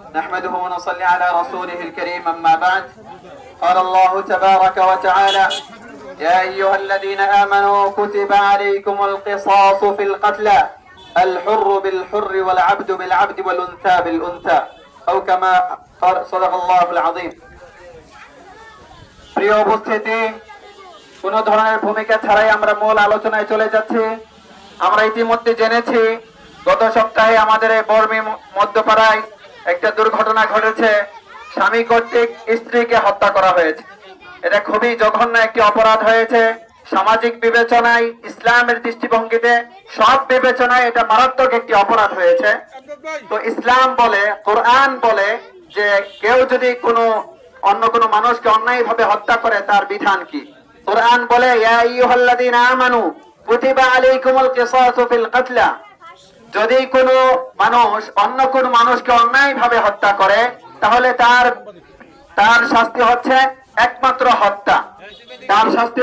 نحمده ونصلي على رسوله الكريم أما بعد قال الله تبارك وتعالى يا أيها الذين آمنوا كتب عليكم القصاص في القتلى الحر بالحر والعبد بالعبد والأنثى بالأنثى أو كما قال صدق الله العظيم প্রিয় উপস্থিতি কোন ধরনের ভূমিকা ছাড়াই আমরা মূল আলোচনায় চলে যাচ্ছি আমরা ইতিমধ্যে জেনেছি গত সপ্তাহে আমাদের এই বর্মী ম- মধ্যপাড়ায় একটা দুর্ঘটনা ঘটেছে। স্বামী কর্তৃক স্ত্রীকে হত্যা করা হয়েছে। এটা খুবই জঘন্য একটি অপরাধ হয়েছে। সামাজিক বিবেচনায়, ইসলামের দৃষ্টিভঙ্গিতে সব বিবেচনায় এটা মারাত্মক একটি অপরাধ হয়েছে। তো ইসলাম বলে, কোরআন বলে যে কেউ যদি কোনো অন্য কোনো মানুষকে অন্যায় ভাবে হত্যা করে, তার বিধান কি? কোরআন বলে, ইয়া আইয়ুহাল্লাযীনা আমানু, কুতিবা আলাইকুমুল কিসাসু ফিল কতলা। যদি কোনো মানুষ, অন্য কোন মানুষকে অন্যায় ভাবে হত্যা করে, তাহলে তার তার শাস্তি হচ্ছে একমাত্র হত্যা। তার শাস্তি